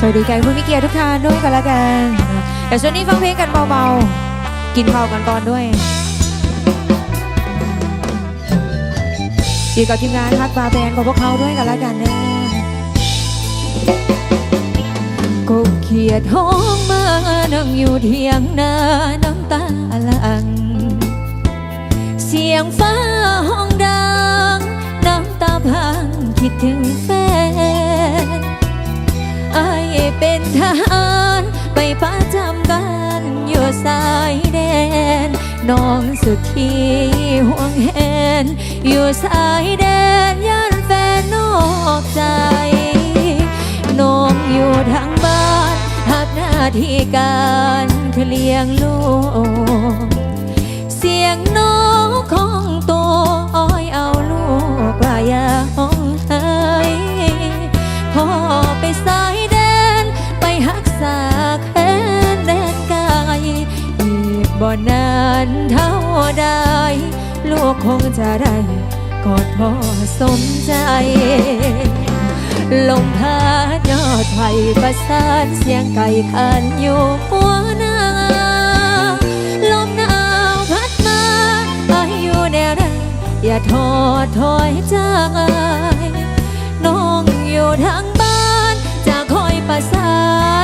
สวัสดีแขกผู้มีเกียรติทุกท่านด้วยกันละกันแต่ช่วงนี้ฟังเพลงกันเบาๆ กินข้าวกันก่อนด้วยอยู่กับทีมงานฮักบาร์แบนด์ของพวกเขาด้วยกันละกันนะก็เขียดห้องมานั่งอยู่เทียงนาน้ำตาลัง เสียงฟ้าห้องดัง น้ำตาพังคิดถึงแฟนายแดน น้องสุดที่ห่วงแหนอยู่สายแดนย่านแฟนนอกใจ น้องอยู่ทางบ้านหักหน้าที่การคือเลี้ยงลูก ลูกคงจะได้กอดพ่อสมใจ ลมพัดยอดไผ่ประสานเสียงไก่ขันอยู่หัวหน้า ลมหนาวพัดมาอายุแนวนั้นอย่าท้อถอยจากอายน้องอยู่ทางบ้านจะคอยประสา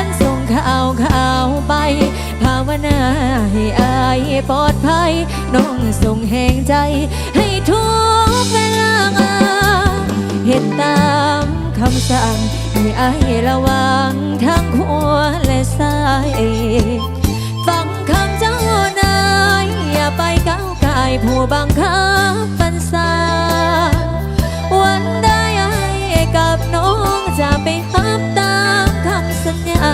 นส่งข่าวข่าวไป ภาวนาให้อายปลอดภัยน้อง ส่งแห่งใจ ให้ทุกเวลาเห็นตามคำสั่งให้อายระวังทั้งหัวและซ้ายฟังคำเจ้านายอย่าไปก้าวกายผู้บังคับบัญชาวันใดไอ้กับน้องจะไปฮับตามคำสัญญา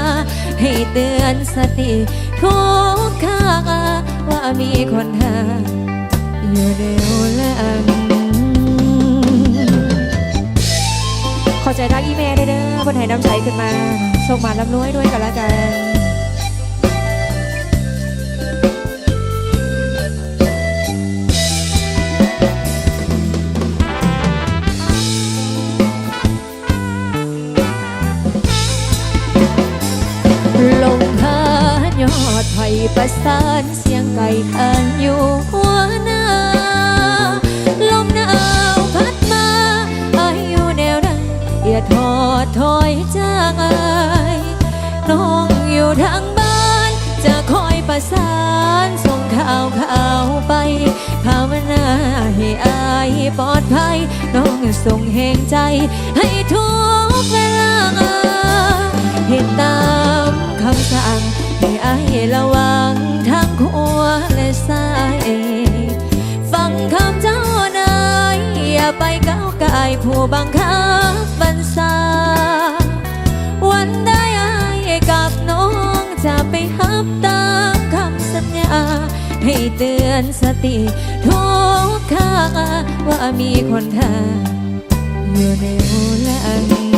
ให้เตือนสติทุกข้าว่ามีคนหา อยู่ในหลังขอใจทักอีเมลได้เด้อคนไทยน้ำใจขึ้นมาส่งมารับน้วยด้วยกันละกันลงพานยอดไผ่ประสานเสียงไก่ขันอยู่หัว น้องอยู่ทางบ้าน จะคอยประสานส่งข่าวข่าวไปภาวนาให้อายปลอดภัย น้องส่งแห่งใจ ให้ทุกเวลาเห็นตามคำสั่งให้อายระวังทั้งหัวและซ้ายฟังคำเจ้านายอย่าไปก้าวกายผู้บังคับ ไปฮับตามคำสัญญา ให้เตือนสติทุกข้าว่ามีคนเธออยู่ในหัวแลัง